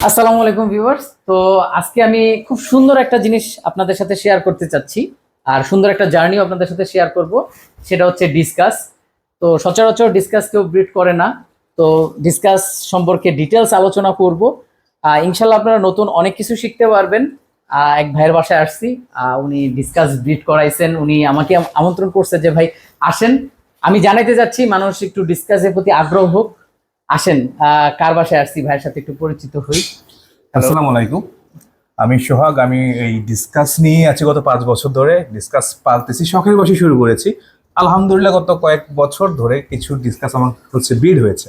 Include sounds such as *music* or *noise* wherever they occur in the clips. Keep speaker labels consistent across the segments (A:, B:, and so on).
A: আসসালামু আলাইকুম ভিউয়ার্স। তো আজকে আমি খুব সুন্দর একটা জিনিস আপনাদের সাথে শেয়ার করতে চাচ্ছি আর সুন্দর একটা জার্নিও আপনাদের সাথে শেয়ার করব। সেটা হচ্ছে ডিসকাস তো সচরাচর ডিসকাস কেউ ব্রিড করে না। তো ডিসকাস সম্পর্কে ডিটেলস আলোচনা করব। ইনশাল্লাহ আপনারা নতুন অনেক কিছু শিখতে পারবেন। এক ভাইয়ের বাসায় আসছি। উনি ডিসকাস ব্রিড করাইছেন। উনি আমাকে আমন্ত্রণ করছে যে, ভাই, আসেন। আমি জানাইতে যাচ্ছি, মানুষ একটু ডিসকাসের প্রতি আগ্রহ হোক। আসেন আহ, কার বাসায় আসছি ভাইয়ের সাথে একটু পরিচিত হই।
B: আসসালামু আলাইকুম। আমি সোহাগ আমি এই ডিসকাস নিয়ে আছি গত পাঁচ বছর ধরে ডিসকাস পালতেছি শখের বসে শুরু করেছি। আলহামদুলিল্লাহ গত কয়েক বছর ধরে কিছু ডিসকাস আমার হচ্ছে ব্রিড হয়েছে।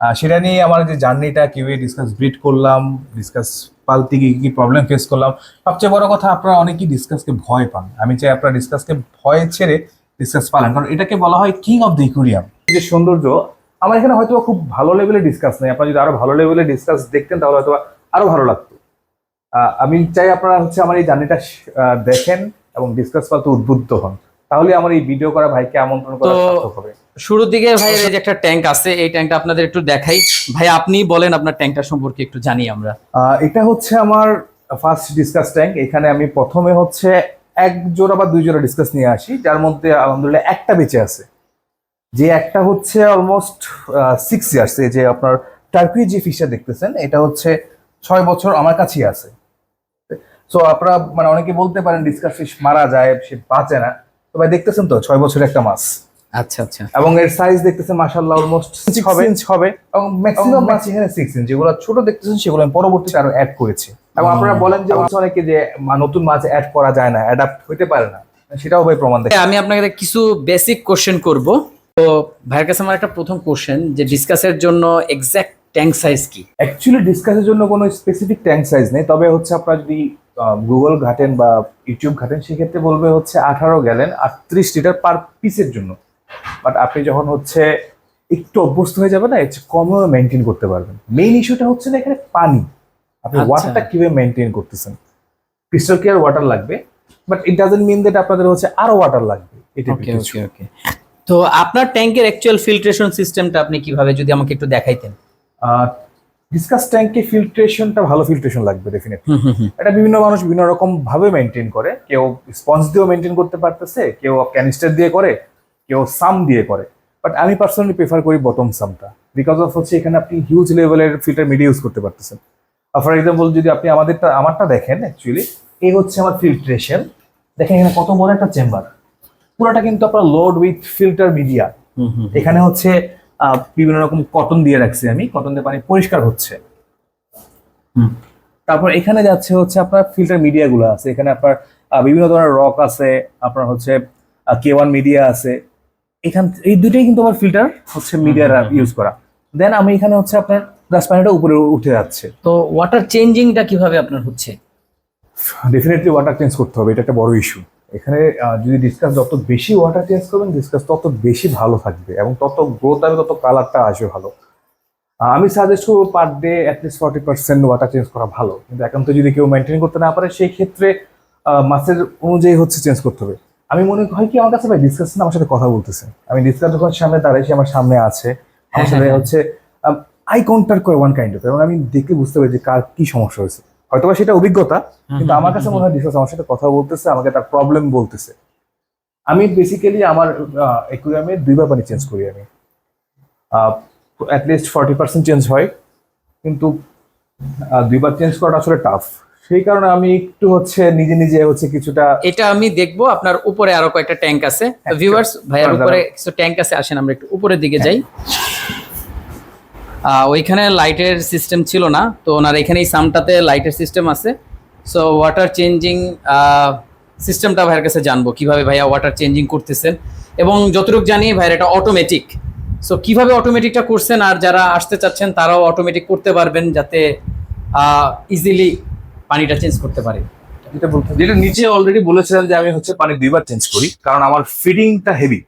B: সেটা নিয়ে আমার যে জার্নিটা কীভাবে ডিসকাস ব্রিড করলাম ডিসকাস পালতে গিয়ে কি প্রবলেম ফেস করলাম সবচেয়ে বড় কথা আপনারা অনেকেই ডিসকাসকে ভয় পান। আমি চাই আপনারা ডিসকাসকে ভয় ছেড়ে ডিসকাস পালেন। কারণ এটাকে বলা হয় কিং অফ দ্য ইকুরিয়াম যে সৌন্দর্য আমার এখানে হয়তো খুব ভালো লেভেলে ডিসকাস নেই। আপনারা যদি আরও ভালো লেভেলে ডিসকাস দেখতেন তাহলে হয়তো আরও ভালো লাগতো। আমি চাই আপনারা হচ্ছে আমার এই জার্নিটা দেখেন এবং ডিসকাস পালতে উদ্বুদ্ধ হন। তাহলে আমার এই ভিডিও করা ভাইকে আমন্ত্রণ করা সার্থক হবে।
A: শুরুর দিকে ভাই এই যে একটা ট্যাঙ্ক আছে এই ট্যাঙ্কটা আপনাদের একটু দেখাই। ভাই আপনি বলেন আপনার ট্যাঙ্কটা সম্পর্কে একটু জানি আমরা।
B: এটা হচ্ছে আমার ফার্স্ট ডিসকাস ট্যাঙ্ক এখানে আমি প্রথমে হচ্ছে এক জোড়া বা দুই জোড়া ডিসকাস নিয়ে আসি যার মধ্যে আলহামদুলিল্লাহ একটা বেঁচে আছে। যে একটা হচ্ছে অলমোস্ট সিক্স ইয়ার্স যে আপনার টার্কি যে ফিশটা দেখতেছেন এটা হচ্ছে ছয় বছর আমার কাছেই আছে। সো আপনারা মানে অনেকে বলতে পারেন ডিসকাস ফিশ মারা যায় সে বাঁচে না। তো ভাই দেখতেছেন তো ছয় বছরের একটা মাছ।
A: আচ্ছা আচ্ছা।
B: এবং এর সাইজ দেখতেছেন মাশাআল্লাহ অলমোস্ট সিক্স ইঞ্চ হবে। এবং ম্যাক্সিমাম মাছ এখানে সিক্স ইঞ্চ যেগুলো ছোট দেখতেছেন সেগুলো আমি পরবর্তীতে আরও অ্যাড করেছি। এবং আপনারা বলেন যে অনেকে যে নতুন মাছ অ্যাড করা যায় না অ্যাডাপ্ট হইতে পারে না। সেটাও ভাই প্রমাণ দেখে
A: আমি আপনাকে কিছু বেসিক কোশ্চেন করব। তো ভাইয়ের কাছে আমার একটা প্রথম কোশ্চেন যে ডিসকাসের জন্য এক্স্যাক্ট ট্যাঙ্ক সাইজ কি?
B: অ্যাকচুয়ালি ডিসকাসের জন্য কোনো স্পেসিফিক ট্যাঙ্ক সাইজ নেই। তবে হচ্ছে আপনারা যদি গুগল ঘাটেন বা ইউটিউব ঘাটেন সেক্ষেত্রে বলবে হচ্ছে আঠারো গ্যালেন আটত্রিশ লিটার পার পিসের জন্য। বাট আপনি যখন হচ্ছে একটু অভ্যস্ত হয়ে যাবে না এর কমেও মেনটেন করতে পারবেন। মেইন ইস্যুটা হচ্ছে না এখানে পানি। আপনি। ওয়াটারটা কীভাবে মেনটেন করতেছেন? ক্রিস্টাল কেয়ার ওয়াটার লাগবে but it doesn't mean that আপনাদের হচ্ছে আরও ওয়াটার লাগবে। এটা
A: ওকে তো আপনার ট্যাঙ্কের অ্যাকচুয়াল ফিল্ট্রেশন সিস্টেমটা আপনি কীভাবে যদি আমাকে একটু দেখাইতেন।
B: ডিসকাস ট্যাঙ্কে ফিল্ট্রেশনটা ভালো ফিল্ট্রেশন লাগবে ডেফিনেটলি এটা বিভিন্ন মানুষ বিভিন্ন রকম ভাবে মেনটেন করে। কেউ স্পঞ্জ দিয়েও মেনটেন করতে পারতেছে কেউ ক্যানিস্টার দিয়ে করে কেউ সাম দিয়ে করে। বাট আমি পার্সোনালি প্রেফার করি বটম সামটা বিকজ অফ হচ্ছে এখানে আপনি হিউজ লেভেলের ফিল্টার মিডিয়া ইউজ করতে পারতেছেন। ফর এক্সাম্পল যদি আপনি আমাদেরটা আমারটা দেখেন অ্যাকচুয়ালি এই হচ্ছে আমার ফিল্ট্রেশন দেখেন এখানে কত বড় একটা চেম্বার পুরোটা কিন্তু আপনার লোড উইথ ফিল্টার মিডিয়া এখানে হচ্ছে বিভিন্ন রকম কটন দিয়ে রাখছি আমি। কটন দিয়ে পানি পরিষ্কার হচ্ছে। তারপর এখানে যাচ্ছে হচ্ছে আপনার ফিল্টার মিডিয়া গুলো আছে। এখানে আপনার বিভিন্ন ধরনের রক আছে আপনার হচ্ছে কে ওয়ান মিডিয়া আছে। এখান এই দুটোই কিন্তু আমার ফিল্টার হচ্ছে
A: মিডিয়ার।
B: ইউজ করা। দেন আমি এখানে হচ্ছে আপনার গ্লাস পানিটা উপরে উঠে যাচ্ছে।
A: তো ওয়াটার চেঞ্জিংটা কীভাবে আপনার হচ্ছে?
B: ডেফিনেটলি ওয়াটার চেঞ্জ করতে হবে। এটা একটা বড় ইস্যু এখানে যদি ডিসকাস যত বেশি ওয়াটার চেঞ্জ করবেন ডিসকাস তত বেশি ভালো থাকবে এবং তত গ্রোথ হবে তত কালারটা আসবে ভালো। আমি সাজেস্ট করব per day at least forty percent water change করা ভালো। কিন্তু এখন তো যদি কেউ মেনটেন করতে না পারে সেই ক্ষেত্রে মাছের অনুযায়ী হচ্ছে চেঞ্জ করতে হবে। আমি মনে হয় কি আমার কাছে ভাই ডিসকাস না আমার সাথে কথা বলতেছে। আমি ডিসকাস যখন সামনে দাঁড়াই সে আমার সামনে আছে। আমার সাথে
A: হ্যাঁ,
B: হচ্ছে আই কন্ট্যাক্ট করে ওয়ান কাইন্ড অফ এবং আমি দেখে বুঝতে পারি যে কার কি সমস্যা হয়েছে। হয়তোবা সেটা অভিজ্ঞতা কিন্তু আমার কাছে মনে হয় ডিসকাস আমার সাথে কথা বলতেছে আমাকে তার প্রবলেম বলতেছে। আমি বেসিক্যালি আমার একুরিয়ামে দুইবার পানি চেঞ্জ করি আমি। অ্যাটলিস্ট ফর্টি পার্সেন্ট চেঞ্জ হয় কিন্তু দুইবার চেঞ্জ করাটা আসলে টাফ সেই কারণে আমি একটু হচ্ছে নিজে নিজে হচ্ছে কিছুটা
A: এটা আমি দেখব আপনার উপরে আরও কয়েকটা ট্যাঙ্ক আছে।
B: হ্যাঁ,
A: ভিউয়ার্স ভাইয়ার উপরে কিছু ট্যাঙ্ক আছে আসেন আমরা একটু উপরের দিকে যাই। আহ, ওইখানে লাইটের সিস্টেম ছিল না, তো ওনার এখানে এই সামটাতে লাইটের সিস্টেম আছে। সো ওয়াটার চেঞ্জিং সিস্টেমটা ভাইয়ের কাছে জানব, কীভাবে ভাইয়া ওয়াটার চেঞ্জিং করতেছেন। এবং যতটুকু জানি ভাইয়ের এটা অটোমেটিক সো কীভাবে অটোমেটিকটা করছেন আর যারা আসতে চাচ্ছেন, তারাও অটোমেটিক করতে পারবেন যাতে ইজিলি পানিটা চেঞ্জ করতে পারে।
B: যেটা যেটা নিচে অলরেডি বলেছিলাম যে আমি হচ্ছে পানি দুইবার চেঞ্জ করি, কারণ আমার ফিডিংটা হেভি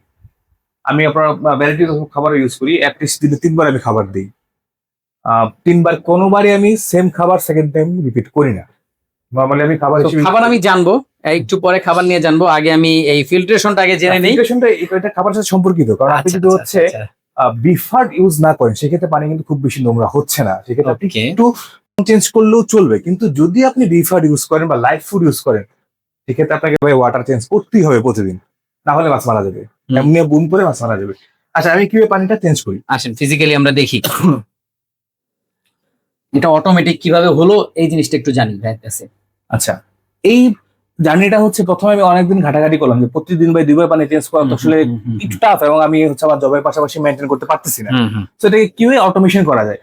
B: আমি আপনার ভ্যারাইটি খাবার ইউজ করি অ্যাটলিস্ট দিনে তিনবার আমি খাবার দিই। তিনবার কোনোবারই আমি সেম খাবার সেকেন্ড টাইম রিপিট করি না। নর্মালি আমি খাবার
A: খাবার আমি জানব একটু পরে খাবার নিয়ে জানব আগে আমি এই ফিল্ট্রেশনটা আগে জেনে নেই।
B: Filtration-টা এটা খাবারের সাথে সম্পর্কিত কারণ আপনি
A: আচ্ছা,
B: যদি
A: আচ্ছা,
B: হচ্ছে
A: আচ্ছা,
B: বিফার্ড ইউজ না করেন সেক্ষেত্রে পানি কিন্তু খুব বেশি নোংরা হচ্ছে না। সেক্ষেত্রে আপনি একটু চেঞ্জ করলেও চলবে। কিন্তু যদি আপনি রিফার ইউজ করেন বা লাইফ ফুড ইউজ করেন সেক্ষেত্রে আপনাকে ভাই ওয়াটার চেঞ্জ করতেই হবে প্রতিদিন। না হলে মাছ মারা যাবে। এমনি বুন করে মাছ মারা যাবে। আচ্ছা আমি কীভাবে পানিটা চেঞ্জ করি?
A: আসেন ফিজিক্যালি আমরা দেখি। এটা অটোমেটিক কীভাবে হলো এই জিনিসটা একটু জানি ভাইয়ের কাছে।
B: আচ্ছা এই জার্নিটা হচ্ছে প্রথমে আমি অনেকদিন ঘাটাঘাটি করলাম যে প্রতিদিন ভাই দুইবার পানি চেঞ্জ করা তো আসলে একটু টাফ এবং আমি হচ্ছে আমার জবের পাশাপাশি মেনটেন করতে পারতেছি না। তো এটাকে কীভাবে অটোমেশন করা যায়?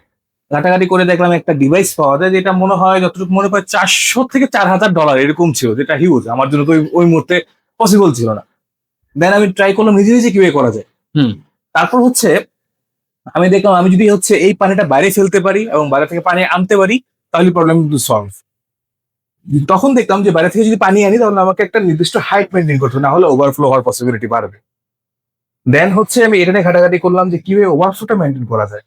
B: ঘাটাঘাটি করে দেখলাম একটা ডিভাইস পাওয়া যায় যেটা মনে হয় যতটুকু মনে হয় চারশো থেকে চার হাজার ডলার এরকম ছিল যেটা হিউজ আমার জন্য তো ওই- মুহূর্তে পসিবল ছিল না। দেন আমি ট্রাই করলাম নিজে নিজে কীভাবে করা যায়?
A: হুম।
B: তারপর হচ্ছে আমি দেখলাম আমি যদি হচ্ছে এই পানিটা বাইরে ফেলতে পারি এবং বাইরে থেকে পানি আনতে পারি তাহলে প্রবলেম কিন্তু সলভ তখন দেখলাম যে বাইরে থেকে যদি পানি আনি তাহলে আমাকে একটা নির্দিষ্ট হাইট মেনটেন করতে না হলে ওভারফ্লো হওয়ার পসিবিলিটি বাড়বে। দেন হচ্ছে আমি এটা নিয়ে ঘাটাঘাটি করলাম যে কীভাবে ওভারফ্লোটা মেনটেন করা যায়।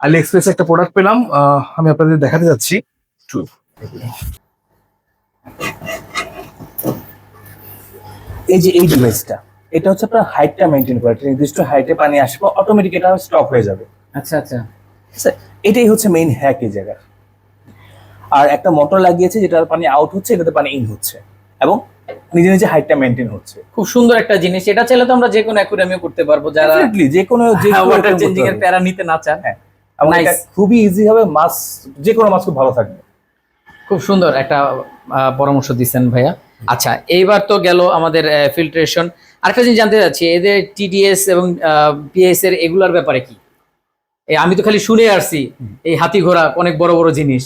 B: আলি এক্সপ্রেস একটা প্রোডাক্ট পেলাম আহ, আমি আপনাদের দেখাতে যাচ্ছি। এই যে এই ডিভাইসটা এটা হচ্ছে আপনার হাইটটা মেনটেন করে। নির্দিষ্ট হাইটে পানি আসবে অটোমেটিক এটা স্টপ হয়ে যাবে।
A: আচ্ছা আচ্ছা।
B: এটাই হচ্ছে মেইন হ্যাক এই জায়গার। আর একটা মোটর লাগিয়েছে যেটার পানি আউট হচ্ছে এটাতে পানি ইন হচ্ছে। এবং নিজে নিজে হাইটটা মেনটেন হচ্ছে।
A: খুব সুন্দর একটা জিনিস। এটা চাইলে তো আমরা যে কোনো অ্যাকুরিয়ামে করতে পারব যারা
B: যে কোনো যে
A: ওয়াটার চেঞ্জিং এর প্যারা নিতে না চান।
B: এবং
A: Nice.
B: এটা খুবই ইজি হবে মাছ যে কোনো মাছ খুব ভালো থাকবে।
A: খুব সুন্দর একটা পরামর্শ দিচ্ছেন ভাইয়া। আচ্ছা এইবার তো গেল আমাদের ফিল্ট্রেশন আরেকটা জিনিস জানতে চাচ্ছি এদের টিডিএস এবং পিএস এর এগুলার ব্যাপারে কি? আমি তো খালি শুনে আসছি এই হাতি ঘোড়া অনেক বড় বড় জিনিস।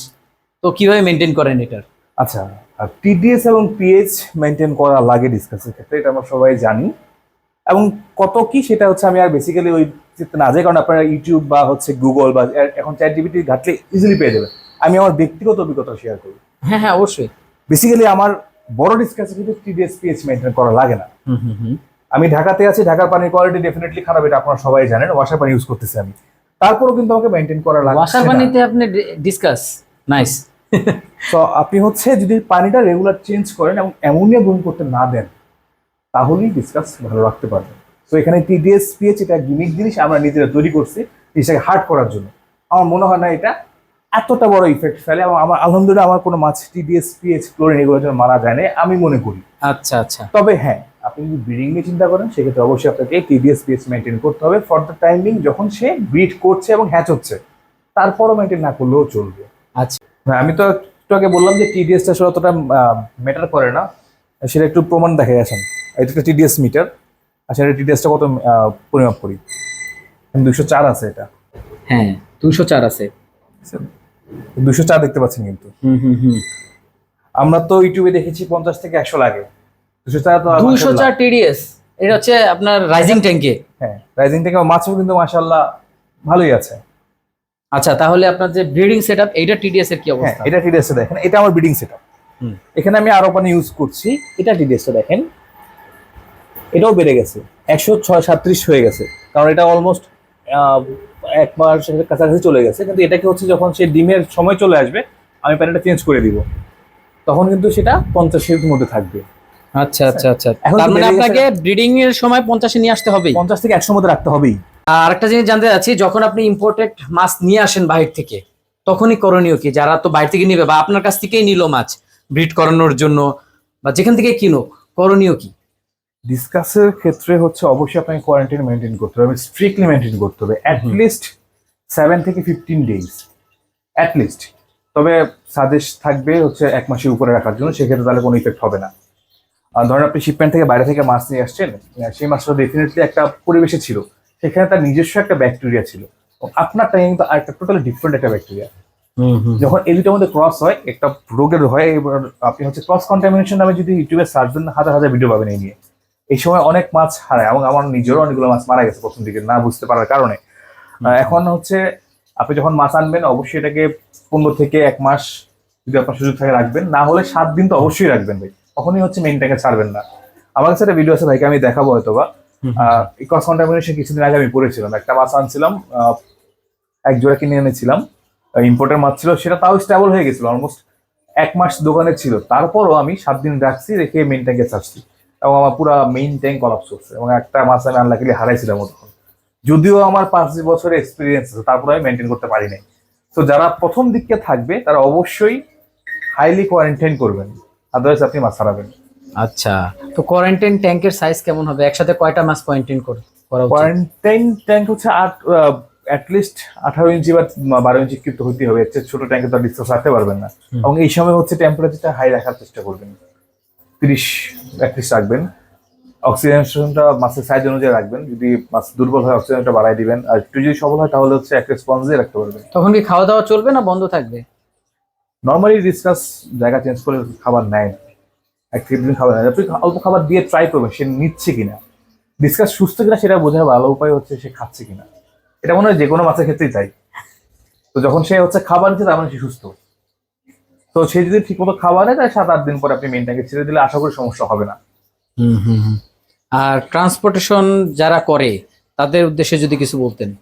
A: তো কীভাবে মেনটেন করেন এটার?
B: আচ্ছা আর টিডিএস এবং পিএইচ মেনটেন করা লাগে ডিসকাসের ক্ষেত্রে এটা আমরা সবাই জানি। এবং কত কি সেটা হচ্ছে আমি আর বেসিক্যালি ওই না যাই কারণ আপনারা ইউটিউব বা হচ্ছে গুগল বা এখন চ্যাট জিবিটি ঘাটলে ইজিলি পেয়ে যাবেন। আমি আমার ব্যক্তিগত অভিজ্ঞতা শেয়ার করি।
A: হ্যাঁ হ্যাঁ অবশ্যই।
B: বেসিক্যালি আমার বড় ডিসকাসে কিন্তু টিডিএস পিএইচ মেনটেন করা লাগে না। আমি ঢাকাতে আছি ঢাকার পানির কোয়ালিটি ডেফিনেটলি খারাপ এটা আপনারা সবাই জানেন ওয়াসার পানি ইউজ করতেছি আমি। তারপরেও কিন্তু আমাকে মেনটেন করা লাগে
A: ওয়াসার পানিতে আপনি ডিসকাস নাইস
B: তো আপনি হচ্ছে যদি পানিটা রেগুলার চেঞ্জ করেন এবং অ্যামোনিয়া গ্রহণ করতে না দেন তাহলেই ডিসকাস ভালো রাখতে পারবেন। তো এখানে টিডিএস পিএইচ এটা গিমিক জিনিস আমরা নিজেরা তৈরি করছি জিনিসটাকে হার্ড করার জন্য। আমার মনে হয় না এটা এতটা বড় ইফেক্ট ফেলে এবং আমার আলহামদুলিল্লাহ আমার কোনো মাছ টিডিএস পিএইচ ক্লোরিন এগুলোর জন্য মারা যায় না আমি মনে করি।
A: আচ্ছা আচ্ছা।
B: তবে হ্যাঁ আপনি যদি ব্রিডিং নিয়ে চিন্তা করেন সেক্ষেত্রে অবশ্যই আপনাকে টিডিএস পিএইচ মেনটেন করতে হবে। ফর দ্য টাইমিং যখন সে ব্রিড করছে এবং হ্যাচ হচ্ছে তারপরও মেনটেন না করলেও চলবে।
A: আচ্ছা।
B: হ্যাঁ, আমি তো একটু আগে বললাম যে টিডিএসটা আসলে অতটা ম্যাটার করে না। সেটা একটু প্রমাণ দেখা গেছেন এটা একটা টিডিএস মিটার আর সেটা টিডিএসটা কত পরিমাপ করি? দুশো চার আছে এটা।
A: হ্যাঁ দুশো চার আছে।
B: দুশো চার দেখতে পাচ্ছেন কিন্তু। আমরা তো ইউটিউবে দেখেছি পঞ্চাশ থেকে একশো লাগে। দুশো চার তো
A: দুশো চার টিডিএস। এটা হচ্ছে আপনার রাইজিং ট্যাঙ্কে
B: হ্যাঁ রাইজিং থেকে মাছও কিন্তু মাশাল্লাহ ভালোই আছে।
A: আচ্ছা তাহলে আপনার যে ব্রিডিং সেট আপ এইটা টিডিএস এর কি
B: হ্যাঁ
A: অবস্থা?
B: এটা টিডিএসটা দেখেন এটা আমার ব্রিডিং সেট
A: হুম।
B: এখানে আমি আরও পানি ইউজ করছি এটা টিডিএসটা দেখেন। এটাও বেড়ে গেছে একশো ছয় সাত্রিশ হয়ে গেছে। কারণ এটা অলমোস্ট এক মাসের কাছাকাছি চলে গেছে কিন্তু এটাকে হচ্ছে যখন সে ডিমের সময় চলে আসবে আমি পানিটা চেঞ্জ করে দিব। তখন কিন্তু সেটা পঞ্চাশ পঞ্চাশের মধ্যে থাকবে।
A: আচ্ছা আচ্ছা আচ্ছা। তার মানে আপনাকে ব্রিডিং এর সময় পঞ্চাশে নিয়ে আসতে হবে
B: পঞ্চাশ থেকে একশোর মধ্যে রাখতে হবেই।
A: আর একটা জিনিস জানতে চাচ্ছি যখন আপনি ইম্পোর্টেড মাছ নিয়ে আসেন বাইরে থেকে তখনই করণীয় কি? যারা তো বাইরে থেকে নিবে বা আপনার কাছ থেকেই নিল মাছ ব্রিড করানোর জন্য বা যেখান থেকে কিনো করণীয় কি?
B: ডিসকাসের ক্ষেত্রে হচ্ছে অবশ্যই আপনাকে কোয়ারেন্টাইন মেনটেন করতে হবে স্ট্রিক্টলি মেনটেন করতে হবে অ্যাটলিস্ট সেভেন থেকে ফিফটিন ডেজ অ্যাটলিস্ট তবে সাজেস্ট থাকবে হচ্ছে এক মাসের উপরে রাখার জন্য সেক্ষেত্রে তাহলে কোনো ইফেক্ট হবে না। আর ধরেন আপনি শিপমেন্ট থেকে বাইরে থেকে মাছ নিয়ে আসছেন সেই মাছটা ডেফিনেটলি একটা পরিবেশে ছিল সেখানে তার নিজস্ব একটা ব্যাকটেরিয়া ছিল। আপনার টাইম কিন্তু আরেকটা টোটালি ডিফারেন্ট একটা ব্যাকটেরিয়া যখন এই দুটোর মধ্যে ক্রস হয় একটা রোগের হয় এবার আপনি হচ্ছে ক্রস কন্টামিনেশন নামে যদি ইউটিউবে সার্চ দেন হাজার হাজার ভিডিও পাবেন এই নিয়ে। এই সময় অনেক মাছ হারায় এবং আমার নিজেরও অনেকগুলো মাছ মারা গেছে প্রথম দিকে না বুঝতে পারার কারণে। আহ, এখন হচ্ছে আপনি যখন মাছ আনবেন অবশ্যই এটাকে পনেরো থেকে এক মাস যদি আপনার সুযোগ থাকে রাখবেন। না হলে সাত দিন তো অবশ্যই রাখবেন ভাই। তখনই হচ্ছে মেনটাকে ছাড়বেন না। আমার কাছে একটা ভিডিও আছে ভাইকে আমি দেখাবো হয়তো বা ক্রস কন্টামিনেশন কিছুদিন আগে আমি করেছিলাম একটা মাছ আনছিলাম আহ, এক জোড়া কিনে এনেছিলাম। ইম্পোর্টের মাছ ছিল সেটা তাও স্টেবল হয়ে গেছিল অলমোস্ট এক মাস দোকানে ছিল। তারপরও আমি সাত দিন রাখছি রেখে মেইন ট্যাঙ্কে ছাড়ছি। এবং আমার পুরো মেইন ট্যাঙ্ক কলাপস করছে এবং একটা মাছ আমি আনলাকিলি হারাইছিলাম তখন যদিও আমার পাঁচ বছরের এক্সপিরিয়েন্স আছে তারপরে আমি মেনটেন করতে পারি নাই। তো যারা প্রথম দিকে থাকবে তারা অবশ্যই হাইলি কোয়ারেন্টাইন করবেন। আদারওয়াইজ আপনি মাছ হারাবেন।
A: আচ্ছা তো কোয়ারেন্টাইন ট্যাঙ্কের সাইজ কেমন হবে? একসাথে কয়টা মাছ কোয়ারেন্টাইন করা
B: কোয়ারেন্টাইন ট্যাঙ্ক হচ্ছে আট অ্যাটলিস্ট আঠারো ইঞ্চি বা বারো ইঞ্চি কিন্তু হতে হবে। ছোট ট্যাঙ্কে তো ডিস্টেন্স রাখতে পারবেন না। এবং এই সময় হচ্ছে টেম্পারেচারটা হাই রাখার চেষ্টা করবেন। তিরিশ অ্যাটলিস্ট রাখবেন। অক্সিজেনটা মাছের সাইজ অনুযায়ী রাখবেন। যদি মাছ দুর্বল হয় অক্সিজেনটা বাড়াই দিবেন। আর একটু যদি সবল হয় তাহলে হচ্ছে একটা স্পঞ্জে রাখতে পারবেন।
A: তখন কি খাওয়া দাওয়া চলবে না বন্ধ থাকবে?
B: নর্মালি ডিসকাস জায়গা চেঞ্জ করে খাবার নেয়। এক থেকে দুদিন খাবার নেয়। আপনি অল্প খাবার দিয়ে ট্রাই করবেন সে নিচ্ছে কিনা। ডিসকাস সুস্থ কিনা সেটা বোঝার ভালো উপায় হচ্ছে সে খাচ্ছে কিনা। এটা মনে হয় যে কোনো মাছের ক্ষেত্রেই তাই। তো যখন সে হচ্ছে খাবার নিচ্ছে তার মানে সে সুস্থ। তো সে যদি ঠিকমতো খাবার নেয় তাহলে সাত আট দিন পরে আপনি মেনটাকে ছেড়ে দিলে আশা করি সমস্যা হবে না।
A: হুম হুম। আর ট্রান্সপোর্টেশন যারা করে তাদের উদ্দেশ্যে যদি কিছু বলতেন।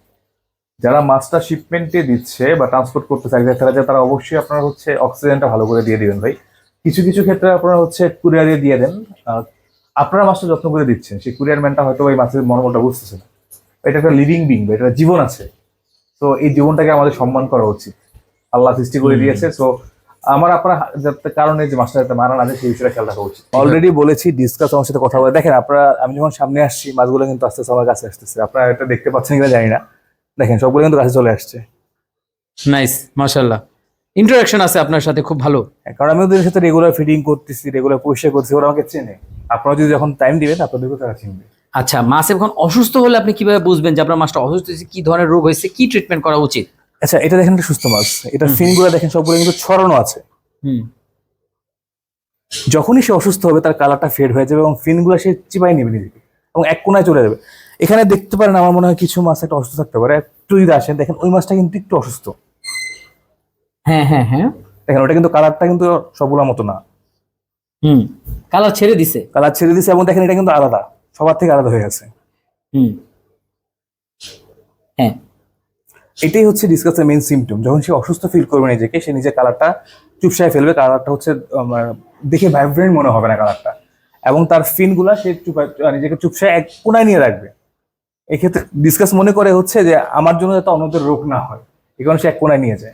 B: যারা মাছটা শিপমেন্টে দিচ্ছে বা ট্রান্সপোর্ট করতে চাইছে তারা যে তারা অবশ্যই আপনারা হচ্ছে অক্সিজেনটা ভালো করে দিয়ে দিবেন ভাই। কিছু কিছু ক্ষেত্রে আপনারা হচ্ছে কুরিয়ারে দিয়ে দেন। আপনারা মাছটা যত্ন করে দিচ্ছেন। সেই কুরিয়ার ম্যানটা হয়তো ওই মাছের মনোবলটা বুঝতেছে না। এটা একটা লিভিং বিং বা এটা জীবন আছে। তো এই জীবনটাকে আমাদের সম্মান করা উচিত। আল্লাহ সৃষ্টি করে দিয়েছে তো আমার আপনার কারণে যে মাছটা মারা না যায় সেই বিষয়টা খেয়াল রাখা উচিত। অলরেডি বলেছি ডিসকাস আমার সাথে কথা বলে। দেখেন আপনারা আমি যখন সামনে আসছি মাছগুলো কিন্তু আস্তে আস্তে আমার কাছে আসতেছে। আপনারা এটা দেখতে পাচ্ছেন কিনা জানি না। দেখেন সবগুলো কিন্তু কাছে চলে আসছে।
A: নাইস মাশাল্লাহ ইন্টারাকশন আছে আপনার সাথে খুব ভালো।
B: হ্যাঁ, কারণ আমি ওদের সাথে রেগুলার ফিডিং করতেছি রেগুলার পরিষ্কার করতেছি ওরা আমাকে চেনে। আপনারা যদি যখন টাইম দিবেন আপনাদেরকে তারা চিনবে।
A: আচ্ছা মাছ এখন অসুস্থ হলে আপনি কীভাবে বুঝবেন যে আপনার মাছটা অসুস্থ হয়েছে কি ধরনের রোগ হয়েছে কি ট্রিটমেন্ট করা উচিত?
B: আচ্ছা এটা দেখেন একটা সুস্থ মাছ। এটা। ফিনগুলো দেখেন সবগুলো কিন্তু ছড়ানো আছে।
A: হুম।
B: যখনই সে অসুস্থ হবে তার কালারটা ফেড হয়ে যাবে এবং ফিনগুলো সে চিপাই নেবে নিজেকে এবং এক কোনায় চলে যাবে। এখানে দেখতে পারেন আমার মনে হয় কিছু মাছ একটা অসুস্থ থাকতে পারে। একটু যদি আসেন দেখেন ওই মাছটা কিন্তু একটু অসুস্থ।
A: হ্যাঁ হ্যাঁ হ্যাঁ।
B: দেখেন ওটা কিন্তু কালারটা কিন্তু সবগুলোর মতো না।
A: হুম কালার ছেড়ে দিছে।
B: কালার ছেড়ে দিছে এবং দেখেন এটা কিন্তু আলাদা। সবার থেকে আলাদা হয়ে গেছে।
A: হুম। হ্যাঁ।
B: এটাই হচ্ছে ডিসকাসের মেইন সিমটম যখন সে অসুস্থ ফিল করবে নিজেকে সে নিজের কালারটা চুপসায় ফেলবে কালারটা হচ্ছে আমার দেখে ভাইব্রেন্ট মনে হবে না কালারটা এবং তার ফিনগুলা সে চুপ- নিজেকে চুপসায় এক কোনায় নিয়ে রাখবে। এক্ষেত্রে ডিসকাস মনে করে হচ্ছে যে আমার জন্য যাতে অন্যদের রোগ না হয় এই কারণে সে এক কোনায় নিয়ে যায়।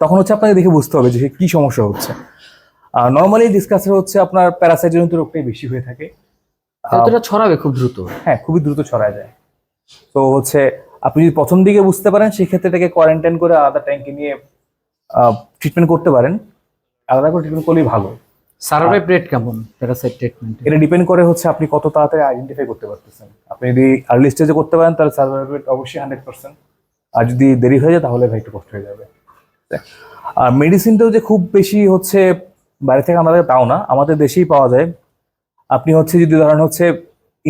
B: তখন হচ্ছে আপনাকে দেখে বুঝতে হবে যে সে কি সমস্যা হচ্ছে। আর নর্মালি ডিসকাসের হচ্ছে আপনার প্যারাসাইট জনিত রোগটাই বেশি হয়ে থাকে।
A: ছড়াবে খুব দ্রুত।
B: হ্যাঁ খুবই দ্রুত ছড়ায় যায়। তো হচ্ছে আপনি যদি প্রথম দিকে বুঝতে পারেন সেক্ষেত্রে এটাকে কোয়ারেন্টাইন করে আলাদা ট্যাঙ্কে নিয়ে ট্রিটমেন্ট করতে পারেন। আলাদা করে ট্রিটমেন্ট করলেই ভালো।
A: সার্ভাইভ রেট কেমন? প্যারাসাইট ট্রিটমেন্ট
B: এটা ডিপেন্ড করে হচ্ছে আপনি কত তাড়াতাড়ি আইডেন্টিফাই করতে পারতেছেন। আপনি যদি আর্লি স্টেজে করতে পারেন তাহলে সার্ভাইভ রেট অবশ্যই হান্ড্রেড পার্সেন্ট আর যদি দেরি হয়ে যায় তাহলে ভাই একটু কষ্ট হয়ে যাবে। আর মেডিসিনটাও যে খুব বেশি হচ্ছে বাইরে থেকে আমাদের তাও না আমাদের দেশেই পাওয়া যায়। আপনি হচ্ছে যদি ধরেন হচ্ছে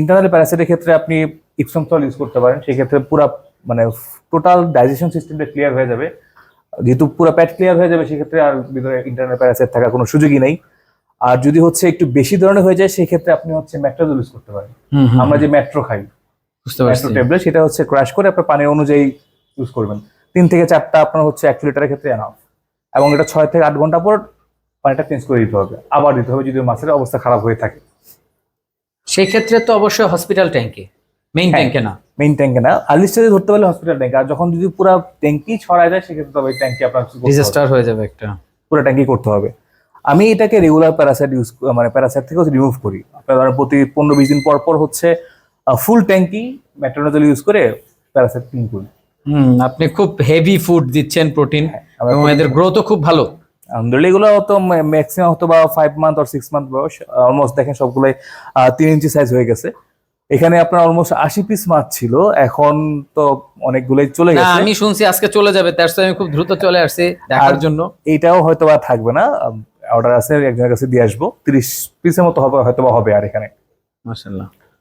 B: ইন্টারনাল প্যারাসাইটের ক্ষেত্রে আপনি ইপসম সল ইউজ করতে পারেন সেক্ষেত্রে পুরা মানে টোটাল ডাইজেশন সিস্টেমটা ক্লিয়ার হয়ে যাবে। যেহেতু পুরো প্যাট ক্লিয়ার হয়ে যাবে সেক্ষেত্রে আর ভিতরে ইন্টারনাল প্যারাসাইট থাকার কোনো সুযোগই নেই। আর যদি হচ্ছে একটু বেশি ধরনের হয়ে যায় সেক্ষেত্রে আপনি হচ্ছে ম্যাট্রোজল ইউজ করতে পারেন। আমরা যে ম্যাট্রো খাই ম্যাট্রো ট্যাবলেট সেটা হচ্ছে ক্রাশ করে আপনার পানি অনুযায়ী ইউজ করবেন। তিন থেকে চারটা আপনার হচ্ছে এক লিটারের ক্ষেত্রে এনাফ এবং এটা ছয় থেকে আট ঘণ্টা পর পানিটা চেঞ্জ করে দিতে হবে। আবার দিতে হবে যদি মাছের অবস্থা খারাপ হয়ে থাকে।
A: সেই ক্ষেত্রে তো অবশ্যই হসপিটাল ট্যাঙ্কে মেইন
B: হ্যাঁ।
A: ট্যাঙ্কে না
B: মেইন ট্যাঙ্কে না আর্লি স্টেজে ধরতে পারলে হসপিটাল ট্যাঙ্ক আর যখন যদি পুরো ট্যাঙ্কি ছড়ায় যায় সেক্ষেত্রে তবে ট্যাঙ্কি আপনার।
A: ডিজাস্টার হয়ে যাবে একটা।
B: পুরো ট্যাঙ্কি করতে হবে। আমি এটাকে রেগুলার প্যারাসাইট ইউজ মানে প্যারাসাইট থেকে রিমুভ করি। আপনার প্রতি পনেরো বিশ দিন পর পর হচ্ছে ফুল ট্যাঙ্কি ম্যাট্রোনাজল ইউজ করে প্যারাসাইট ক্লিন করি।
A: হুম আপনি খুব হেভি ফুড দিচ্ছেন প্রোটিন
B: আমরা
A: এবং এদের গ্রোথও খুব ভালো।
B: আলহামদুলিল্লাহ এগুলো তো ম্যাক্সিমাম হতো বা ফাইভ মান্থ আর সিক্স মান্থ বয়স। অলমোস্ট দেখেন সবগুলোই তিন ইঞ্চি সাইজ হয়ে গেছে। এখানে আপনার অলমোস্ট আশি পিস মাছ ছিল। এখন তো অনেকগুলোই চলে গেছে।
A: আমি শুনছি আজকে চলে যাবে তার সাথে আমি খুব দ্রুত চলে আসছি দেখার
B: আর-
A: জন্য।
B: এটাও হয়তো বা থাকবে না। অর্ডার আছে একজনের কাছে দিয়ে আসব। তিরিশ পিসের মতো হবে হয়তো হবে আর এখানে।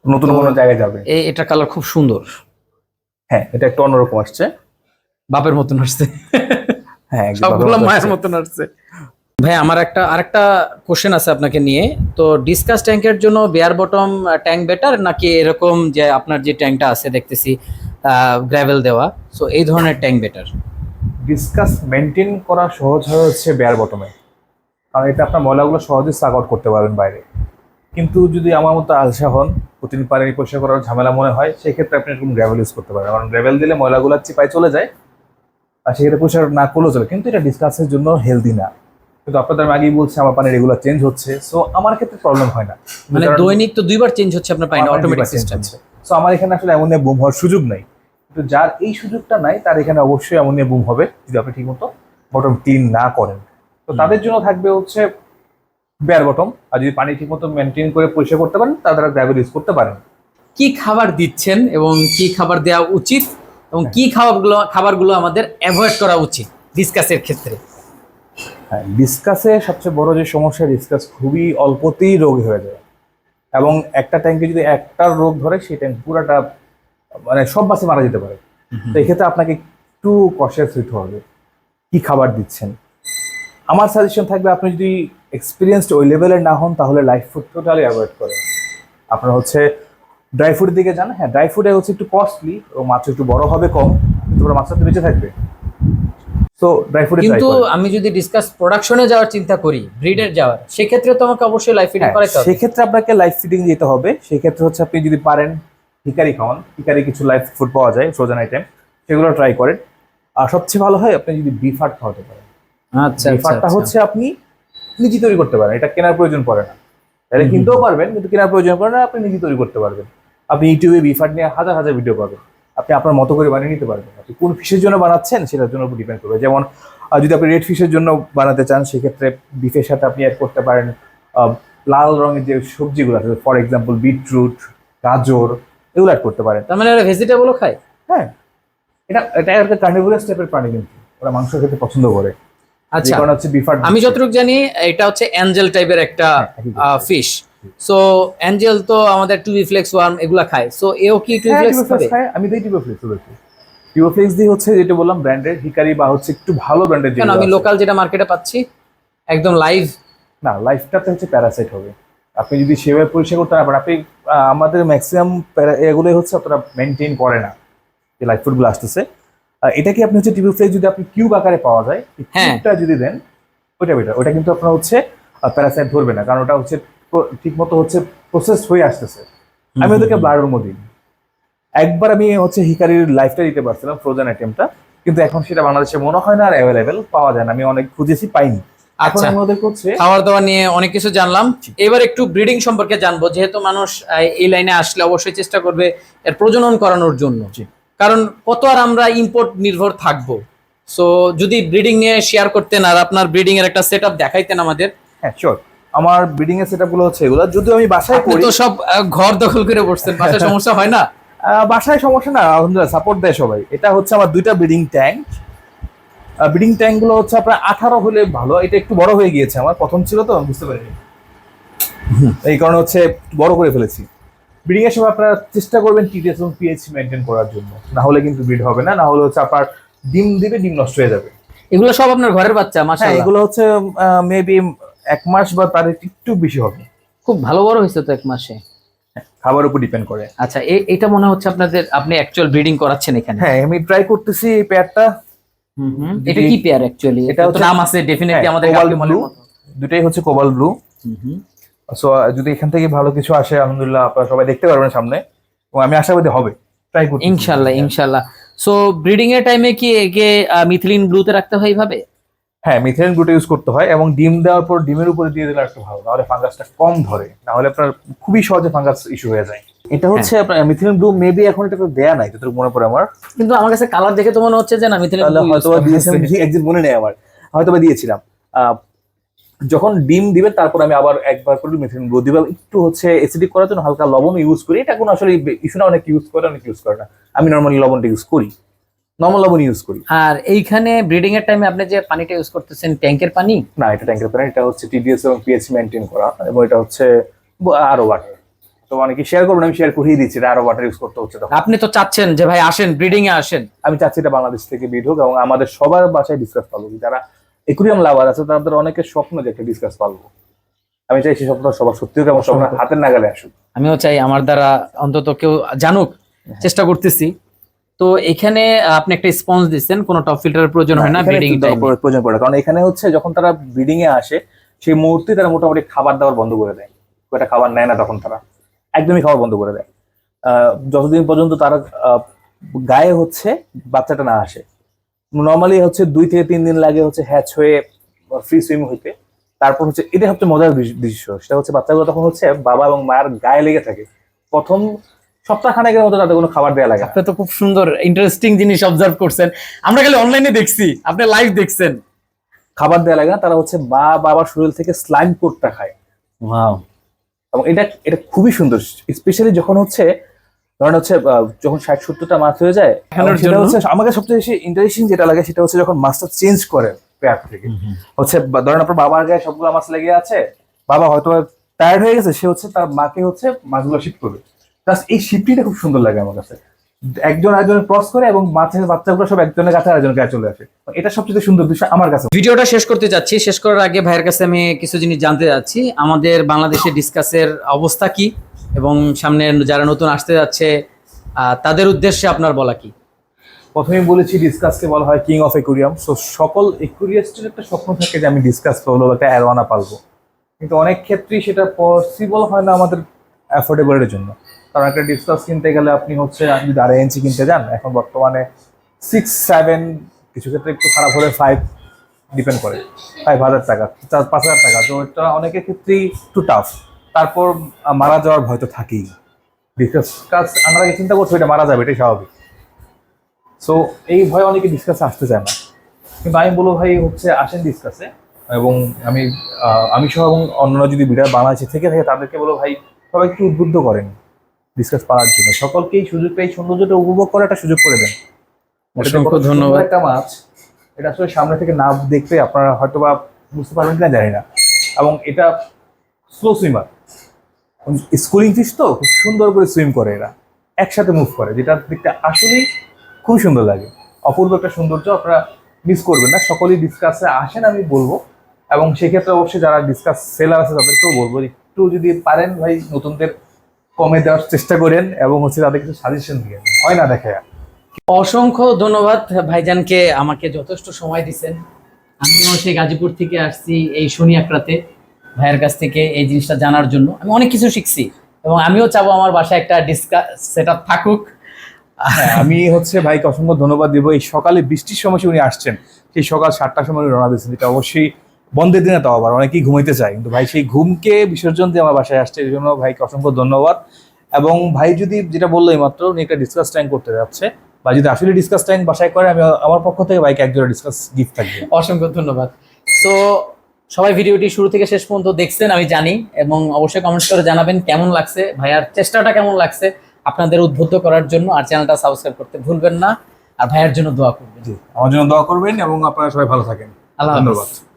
B: নতুন কোনো জায়গায় যাবে।
A: এই এটা কালার খুব সুন্দর।
B: হ্যাঁ এটা একটু অন্যরকম আসছে।
A: বাপের মতন আসছে।
B: হ্যাঁ
A: সবগুলো মায়ের মতন আসছে। ভাই, আমার একটা, আরেকটা কোশ্চেন আছে আপনাকে নিয়ে। তো ডিসকাস ট্যাঙ্কের জন্য বেয়ার বটম ট্যাঙ্ক বেটার নাকি এরকম যে আপনার যে ট্যাঙ্কটা আছে, দেখতেছি গ্র্যাভেল দেওয়া? সো এই ধরনের ট্যাঙ্ক বেটার
B: ডিসকাস মেনটেন করা সহজ হয় হচ্ছে বেয়ার বটমে কারণ এটা আপনার ময়লাগুলো সহজে সাক আউট করতে পারবেন বাইরে। কিন্তু যদি আমার মতো আলসা হন, প্রতিদিন পানি পরিষ্কার করার ঝামেলা মনে হয়, সেক্ষেত্রে আপনি এরকম গ্র্যাভেল ইউজ করতে পারেন কারণ গ্র্যাভেল দিলে ময়লাগুলো চিপায় চলে যায়, আর সেক্ষেত্রে পরিষ্কার না করলেও চলে। কিন্তু এটা ডিসকাসের জন্য হেলদি না। কিন্তু আপনাদের আমি আগেই বলছি আমার পানি রেগুলার চেঞ্জ হচ্ছে। সো আমার ক্ষেত্রে প্রবলেম হয় না।
A: মানে দৈনিক তো দুইবার চেঞ্জ হচ্ছে আপনার পানি অটোমেটিক সিস্টেম
B: সো আমার এখানে আসলে অ্যামোনিয়া বুম হওয়ার সুযোগ নাই। কিন্তু যার এই সুযোগটা নাই তার এখানে অবশ্যই অ্যামোনিয়া বুম হবে যদি আপনি ঠিকমতো বটম ক্লিন না করেন। তো তাদের জন্য থাকবে হচ্ছে বেয়ার বটম আর যদি পানি ঠিকমতো মেনটেন করে পরিষ্কার করতে পারেন তারা গ্র্যাভেল ইউজ করতে পারেন।
A: কি খাবার দিচ্ছেন এবং কি খাবার দেওয়া উচিত এবং কি খাবারগুলো খাবারগুলো আমাদের অ্যাভয়েড করা উচিত ডিসকাসের ক্ষেত্রে?
B: হ্যাঁ ডিসকাসে সবচেয়ে বড় যে সমস্যা ডিসকাস খুবই অল্পতেই রোগ হয়ে যায়। এবং একটা ট্যাঙ্কে যদি একটা রোগ ধরে সেই ট্যাঙ্ক পুরাটা মানে সব মাছে মারা যেতে পারে। তো এক্ষেত্রে আপনাকে একটু কষাস হইতে হবে। কি খাবার দিচ্ছেন? আমার সাজেশন থাকবে আপনি যদি এক্সপিরিয়েন্সড ওই লেভেলের না হন তাহলে লাইফ ফুড টোটালি অ্যাভয়েড করেন। আপনার হচ্ছে ড্রাই ফুডের দিকে যান। হ্যাঁ ড্রাই ফুডে হচ্ছে একটু কস্টলি ও মাছ একটু বড় হবে কম। কিন্তু মাছটা তো বেঁচে থাকবে। তো ড্রাই ফুডে
A: কিন্তু আমি যদি ডিসকাস প্রোডাকশনে যাওয়ার চিন্তা করি ব্রিডের যাওয়ার সেক্ষেত্রে তো আমাকে অবশ্যই লাইফ ফিডিং করাইতে হবে।
B: সেক্ষেত্রে আপনাকে লাইফ ফিডিং যেতে হবে। সেক্ষেত্রে হচ্ছে আপনি যদি পারেন হিকারি খাওয়ান। হিকারি কিছু লাইফ ফুড পাওয়া যায় ফ্রোজেন আইটেম সেগুলো ট্রাই করেন। আর সবচেয়ে ভালো হয় আপনি যদি বিফার খাওয়াতে পারেন।
A: আচ্ছা
B: বিফারটা হচ্ছে আপনি নিজে তৈরি করতে পারেন। এটা কেনার প্রয়োজন পড়ে না। তাহলে কিনতেও পারবেন কিন্তু কেনার প্রয়োজন পড়ে না আপনি নিজে তৈরি করতে পারবেন। আপনি ইউটিউবে বিফার নিয়ে হাজার হাজার ভিডিও পাবেন। আপনি আপনার মতো করে বানিয়ে নিতে পারবেন। আপনি কোন ফিশের জন্য বানাচ্ছেন সেটার জন্য ডিপেন্ড করবে। যেমন যদি আপনি রেড ফিশের জন্য বানাতে চান সেক্ষেত্রে বিফের সাথে আপনি অ্যাড করতে পারেন লাল রঙের যে সবজিগুলো আছে ফর এক্সাম্পল বিটরুট গাজর এগুলো অ্যাড করতে পারেন।
A: তার মানে ওরা ভেজিটেবলও খায়?
B: হ্যাঁ। এটা এটা একটা কার্নিভোরাস টাইপের প্রাণী কিন্তু। ওরা মাংস খেতে পছন্দ করে।
A: আচ্ছা
B: হচ্ছে বিফার
A: আমি যতটুকু জানি এটা হচ্ছে অ্যাঞ্জেল টাইপের একটা
B: হ্যাঁ,
A: ফিশ সো অ্যাঞ্জেল তো আমাদের টুবি ফ্লেক্স ওয়ার্ম এগুলা খায়। সো এও কি টুবি
B: হ্যাঁ,
A: ফ্লেক্স।
B: আমি দেই টিবোফ্লেক্স ওদেরকে টিবোফ্লেক্স দিয়ে হচ্ছে যেটা বললাম ব্র্যান্ডের হিকারি বা হচ্ছে একটু ভালো ব্র্যান্ডের
A: কেন আমি লোকাল যেটা মার্কেটে পাচ্ছি একদম লাইভ
B: না লাইফটাতে হচ্ছে প্যারাসাইট হবে। আপনি যদি সেভাবে পরিষ্কার করতে না পারেন আপনি আমাদের ম্যাক্সিমাম এগুলোই হচ্ছে আপনারা মেনটেন করে না। যে লাইফ ফুডগুলো আসতেছে। এটা কি আপনি হচ্ছে টিবোফ্লেক্স যদি আপনি কিউব আকারে পাওয়া যায়
A: হ্যাঁ।
B: কিউবটা যদি দেন ওইটা বেটার ওটা কিন্তু আপনার হচ্ছে প্যারাসাইট ধরবে না। কারণ ওটা হচ্ছে ঠিক মতো হচ্ছে প্রসেস হয়ে আসতেছে। আমি ওদেরকে ব্লাডের মধ্যে একবার আমি হচ্ছে হিকারির লাইফটা দিতে পারছিলাম ফ্রোজেন আইটেমটা কিন্তু এখন সেটা বাংলাদেশে মনে হয় না আর অ্যাভেলেবেল পাওয়া যায় না। আমি অনেক খুঁজেছি পাইনি। এখন
A: আচ্ছা খাবার দাবার নিয়ে অনেক কিছু জানলাম। এবার একটু ব্রিডিং সম্পর্কে জানব। যেহেতু মানুষ এই লাইনে আসলে অবশ্যই চেষ্টা করবে এর প্রজনন করানোর জন্য। কারণ কত আর আমরা ইম্পোর্ট নির্ভর থাকব। সো যদি ব্রিডিং নিয়ে শেয়ার করতেন আর আপনার ব্রিডিং এর একটা সেট দেখাইতেন আমাদের।
B: হ্যাঁ শিওর আমার ব্রিডিং এর সেটআপগুলো হচ্ছে এগুলো। যদিও আমি বাসায় করি।
A: তো সব ঘর দখল করে বসছেন বাসায় *laughs* সমস্যা হয় না?
B: বাসায় সমস্যা না আলহামদুলিল্লাহ সাপোর্ট দেয় সবাই। এটা হচ্ছে আমার দুইটা ব্রিডিং ট্যাঙ্ক ব্রিডিং ট্যাঙ্কগুলো হচ্ছে আপনার আঠারো হলে ভালো এটা একটু বড় হয়ে গিয়েছে আমার প্রথম ছিল তো আমি বুঝতে পারিনি। এই কারণে হচ্ছে বড় করে ফেলেছি। ব্রিডিং এর সময় আপনারা চেষ্টা করবেন টিডিএস এবং পিএইচ মেনটেন করার জন্য। না হলে কিন্তু ব্রিড হবে না না হলে হচ্ছে আপনার ডিম দিবে ডিম নষ্ট হয়ে যাবে।
A: এগুলো সব আপনার ঘরের বাচ্চা
B: হ্যাঁ
A: মাশাআল্লাহ।
B: এগুলো হচ্ছে মেবি এক মাস বা তার একটু বেশি হবে।
A: খুব ভালো বড় হয়েছে তো এক মাসে?
B: খাবার উপর ডিপেন্ড করে।
A: আচ্ছা এটা মনে হচ্ছে আপনাদের আপনি অ্যাকচুয়াল ব্রিডিং করাচ্ছেন এখানে?
B: হ্যাঁ আমি ট্রাই করতেছি এই পেয়ারটা।
A: এটা কি পেয়ার অ্যাকচুয়ালি
B: এটা হচ্ছে-
A: নাম আছে ডেফিনেটলি আমাদের
B: কোবাল ব্লু। দুটাই হচ্ছে কোবাল ব্লু। সো যদি এখান থেকে ভালো কিছু আসে আলহামদুলিল্লাহ আপনারা সবাই দেখতে পারবেন সামনে। এবং আমি আশাবাদী হবে। ট্রাই করছি
A: ইনশাল্লাহ ইনশাল্লাহ। সো ব্রিডিং এর টাইমে কি একে মিথিলিন ব্লুতে রাখতে হয় এইভাবে?
B: হ্যাঁ মিথেন গ্লুটা ইউজ করতে হয় এবং ডিম দেওয়ার পর ডিমের উপরে দিয়ে দিলে একটু ভালো নাহলে ফাঙ্গাসটা কম ধরে নাহলে আপনার খুবই সহজে ফাঙ্গাস ইস্যু হয়ে যায়। এটা হচ্ছে আপনার মিথিলিন ব্লু মেবি এখন এটা তো দেয়া নাই যতটুকু মনে পড়ে আমার।
A: কিন্তু আমার কাছে কালার দেখে তো মনে হচ্ছে যে না মিথিলিন
B: তাহলে হয়তো বা দিয়েছিলাম একদিন মনে নেই আমার। হয়তো বা দিয়েছিলাম। আহ, যখন ডিম দিবে তারপর আমি আবার একবার করে মিথিলিন ব্লু দিবে। একটু হচ্ছে এসিডিক করার জন্য হালকা লবণ ইউজ করি। এটা কোনো আসলে ইস্যু না অনেক ইউজ করে অনেক ইউজ করে না। আমি নর্মালি লবণটা ইউজ করি। নর্মাল লবণ ইউজ করি।
A: আর এইখানে ব্রিডিং এর টাইমে আপনি যে পানিটা ইউজ করতেছেন ট্যাঙ্কের পানি?
B: না এটা ট্যাঙ্কের প্যান এটা হচ্ছে টিডিএস এবং পিএইচ মেনটেন করা এবং এটা হচ্ছে আরও ওয়াটার তো অনেকে শেয়ার করবেন আমি শেয়ার করিয়ে দিচ্ছি এটা আরও ওয়াটার ইউজ করতে হচ্ছে তখন।
A: আপনি তো চাচ্ছেন যে ভাই আসেন ব্রিডিং এ আসেন।
B: আমি চাচ্ছি এটা বাংলাদেশ থেকে বিড হোক এবং আমাদের সবার বাসায় ডিসকাস পাবো যারা একুরিয়াম লাভার আছে তাদের অনেকের স্বপ্ন যে একটা ডিসকাস পাবো। আমি চাই সেই স্বপ্ন সবার সত্যি হোক এবং স্বপ্ন হাতের নাগালে আসুক।
A: আমিও চাই আমার দ্বারা অন্তত কেউ জানুক চেষ্টা করতেছি। তো এখানে আপনি একটা স্পঞ্জ দিচ্ছেন কোনো টপ ফিল্টারের প্রয়োজন হয় না ব্রিডিং
B: প্রয়োজন পড়ে কারণ এখানে হচ্ছে যখন তারা ব্রিডিং এ আসে সেই মুহূর্তে তারা মোটামুটি খাবার দাবার বন্ধ করে দেয়। একটা খাবার নেয় না তখন তারা একদমই খাবার বন্ধ করে দেয়। যতদিন পর্যন্ত তারা গায়ে হচ্ছে বাচ্চাটা না আসে। নর্মালি হচ্ছে দুই থেকে তিন দিন লাগে হচ্ছে হ্যাচ হয়ে ফ্রি সুইম হইতে। তারপর হচ্ছে এটা সবচেয়ে মজার দৃশ্য সেটা হচ্ছে বাচ্চাগুলো তখন হচ্ছে বাবা এবং মায়ের গায়ে লেগে থাকে। প্রথম সপ্তাহখানেকের মতো তাদের কোনো খাবার দেওয়া লাগে।
A: আপনি তো খুব সুন্দর ইন্টারেস্টিং জিনিস অবজার্ভ করছেন। আমরা খালি অনলাইনে দেখছি আপনি লাইভ দেখছেন।
B: খাবার দেওয়া লাগে না তারা হচ্ছে মা বাবার শরীর থেকে স্লাইম কোটটা খায়।
A: ওয়াও
B: এবং এটা এটা খুবই সুন্দর স্পেশালি যখন হচ্ছে ধরেন হচ্ছে যখন ষাট সত্তরটা মাছ হয়ে যায় সেটা হচ্ছে আমাকে সবচেয়ে বেশি ইন্টারেস্টিং যেটা লাগে সেটা হচ্ছে যখন মাছটা চেঞ্জ করে পেয়ার থেকে। হচ্ছে ধরেন আপনার বাবার গায়ে সবগুলো মাছ লেগে আছে বাবা হয়তো টায়ার্ড হয়ে গেছে সে হচ্ছে তার মাকে হচ্ছে মাছগুলো শিফট করবে। জাস্ট এই শিফটিটা খুব সুন্দর লাগে আমার কাছে। একজন আরেকজনের ক্রস করে এবং মাছের বাচ্চাগুলো সব একজনের কাছে আরেকজনের গায়ে চলে আসে। এটা সবচেয়ে সুন্দর বিষয় আমার কাছে।
A: ভিডিওটা শেষ করতে যাচ্ছি। শেষ করার আগে ভাইয়ের কাছে আমি কিছু জিনিস জানতে যাচ্ছি। আমাদের বাংলাদেশে ডিসকাসের অবস্থা কি? এবং সামনে যারা নতুন আসতে যাচ্ছে তাদের উদ্দেশ্যে আপনার বলা কি?
B: প্রথমেই বলেছি ডিসকাসকে বলা হয় কিং অফ একুরিয়াম সো সকল একুরিয়াস্টের একটা স্বপ্ন থাকে যে আমি ডিসকাস পাবো বা একটা অ্যারোয়ানা পালবো। কিন্তু অনেক ক্ষেত্রেই সেটা পসিবল হয় না আমাদের অ্যাফোর্ডেবলের জন্য। কারণ একটা ডিসকাস কিনতে গেলে আপনি হচ্ছে, আপনি আড়াই ইঞ্চি কিনতে যান, এখন বর্তমানে সিক্স সেভেন কিছু ক্ষেত্রে একটু খারাপ হলে ফাইভ ডিপেন্ড করে। ফাইভ হাজার টাকা, চার, পাঁচ হাজার টাকা। তো এটা অনেকের ক্ষেত্রেই একটু টাফ তারপর মারা যাওয়ার ভয় তো থাকেই। ডিসকাস কাজ আমরা চিন্তা করছি এটা মারা যাবে, এটাই স্বাভাবিক। সো এই ভয় অনেকে ডিসকাসে আসতে চায় না। কিন্তু আমি বলব ভাই, হচ্ছে আসেন ডিসকাসে এবং আমি আমি সহ এবং অন্যান্য যদি বিড়াল বাংলাদেশে থেকে থাকে, তাদেরকে বলব ভাই সবাই একটু উদ্বুদ্ধ করেন। ডিসকাস পাওয়ার জন্য। সকলকে এই সুযোগটা এই সৌন্দর্যটা উপভোগ করার একটা সুযোগ করে দেন।
A: অসংখ্য ধন্যবাদ।
B: একটা মাছ এটা আসলে সামনে থেকে না দেখলে আপনারা হয়তো বা বুঝতে পারবেন কিনা জানি না। এবং এটা স্লো সুইমার স্কুলিং ফিশ তো খুব সুন্দর করে সুইম করে এরা। একসাথে মুভ করে যেটা দেখতে আসলেই খুব সুন্দর লাগে। অপূর্ব একটা সৌন্দর্য আপনারা মিস করবেন না। সকলেই ডিসকাসে আসেন আমি বলব। এবং সেক্ষেত্রে অবশ্যই যারা ডিসকাস সেলার আছে তাদেরকেও বলব একটু যদি পারেন ভাই নতুনদের কমে দেওয়ার চেষ্টা করেন এবং হচ্ছে তাদের কিছু সাজেশন দিয়ে হয় না দেখে?
A: অসংখ্য ধন্যবাদ ভাইজানকে আমাকে যথেষ্ট সময় দিছেন। আমিও সেই গাজীপুর থেকে আসছি এই শনি আকরাতে ভাইয়ের কাছ থেকে এই জিনিসটা জানার জন্য। আমি অনেক কিছু শিখছি এবং আমিও চাবো আমার বাসায় একটা ডিসকাস সেট থাকুক।
B: হ্যাঁ, আমি হচ্ছে ভাইকে অসংখ্য ধন্যবাদ দিব। এই সকালে বৃষ্টির সময় উনি আসছেন সেই সকাল সাতটার সময় উনি রওনা দিয়েছেন এটা অবশ্যই বন্ধের দিনে তাও আবার অনেকেই ঘুমাইতে চায়। কিন্তু ভাই সেই ঘুমকে বিসর্জন দিয়ে আমার বাসায় আসছে এই জন্য ভাইকে অসংখ্য ধন্যবাদ। এবং ভাই যদি যেটা বলল মাত্র উনি একটা ডিসকাস ট্যাঙ্ক করতে যাচ্ছে। বা যদি আসলে ডিসকাস ট্যাঙ্ক বাসায় করে আমি আমার পক্ষ থেকে ভাইকে একজোড়া ডিসকাস গিফট থাকবে।
A: অসংখ্য ধন্যবাদ। তো সবাই ভিডিওটি শুরু থেকে শেষ পর্যন্ত দেখছেন আমি জানি। এবং অবশ্যই কমেন্ট করে জানাবেন কেমন লাগছে। ভাইয়ার চেষ্টাটা কেমন লাগছে আপনাদের উদ্বুদ্ধ করার জন্য। আর চ্যানেলটা সাবস্ক্রাইব করতে ভুলবেন না। আর ভাইয়ার জন্য দোয়া করবেন।
B: আমার জন্য দোয়া করবেন এবং আপনারা সবাই ভালো থাকেন।
A: আল্লাহ।
B: ধন্যবাদ।